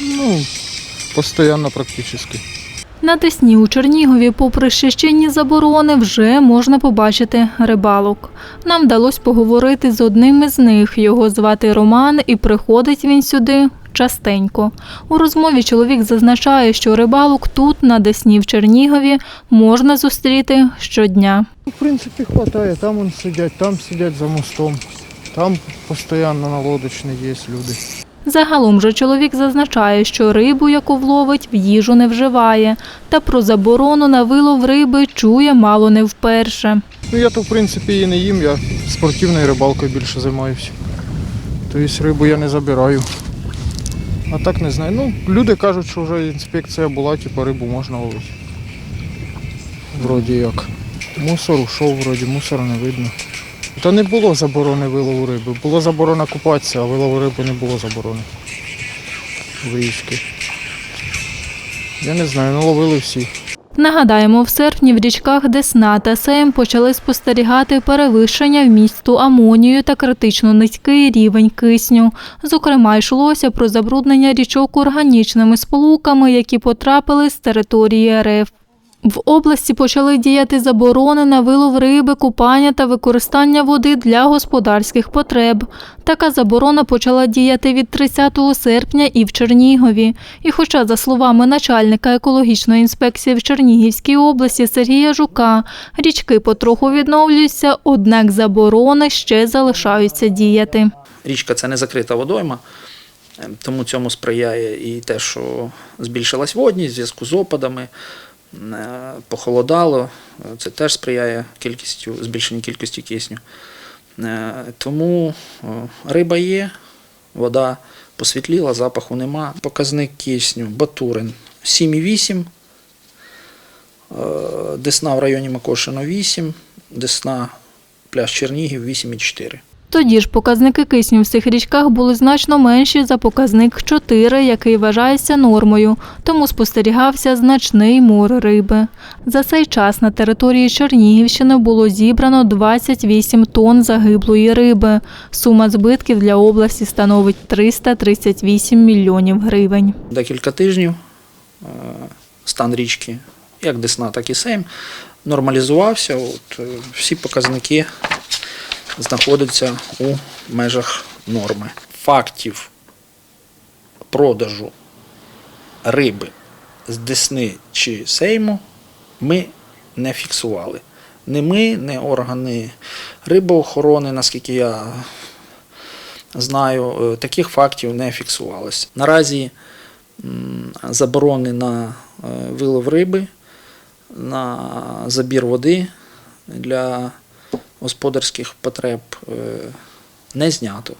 Ну, постійно практично. На Десні у Чернігові, попри ще заборони, вже можна побачити рибалок. Нам вдалося поговорити з одним із них. Його звати Роман, і приходить він сюди частенько. У розмові чоловік зазначає, що рибалок тут, на Десні в Чернігові, можна зустріти щодня. В принципі, вистачає. Там вон сидять, там сидять за мостом. Там постійно на лодочні є люди. Загалом же чоловік зазначає, що рибу, яку вловить, в їжу не вживає, та про заборону на вилов риби чує мало не вперше. Ну я то в принципі її не їм, я спортивною рибалкою більше займаюся. Тобто рибу я не забираю. А так не знаю. Ну, люди кажуть, що вже інспекція була, типу рибу можна ловити. Вроді як. Мусор ушов, вроді мусора не видно. Та не було заборони вилову риби. Було заборона купатися, а вилову риби не було заборони. В. Я не знаю, ну всі. Нагадаємо, в серпні в річках Десна та Сейм почали спостерігати перевищення вмісту амонію та критично низький рівень кисню. Зокрема, йшлося про забруднення річок органічними сполуками, які потрапили з території РФ. В області почали діяти заборони на вилов риби, купання та використання води для господарських потреб. Така заборона почала діяти від 30 серпня і в Чернігові. І хоча, за словами начальника екологічної інспекції в Чернігівській області Сергія Жука, річки потроху відновлюються, однак заборони ще залишаються діяти. Річка це не закрита водойма, е, тому цьому сприяє і те, що збільшилась водність в зв'язку з опадами, похолодало. е, Це теж сприяє кількістю, збільшенню кількості кисню. Е, Тому е, риба є, вода посвітліла, запаху нема. Показник кисню Батурин 7,8, е, Десна в районі Макошино 8, Десна пляж Чернігів 8,4. Тоді ж показники кисню в цих річках були значно менші за показник 4, який вважається нормою, тому спостерігався значний мор риби. За цей час на території Чернігівщини було зібрано 28 тонн загиблої риби. Сума збитків для області становить 338 мільйонів гривень. декілька тижнів е, стан річки, як Десна, так і Сейм, нормалізувався. От, е, всі показники знаходяться у межах норми. Фактів продажу риби з Десни чи Сейму ми не фіксували. Не ми, не органи рибоохорони, наскільки я знаю, е, таких фактів не фіксувалося. Наразі заборони на е, вилов риби, на забір води для господарських потреб е, не знято.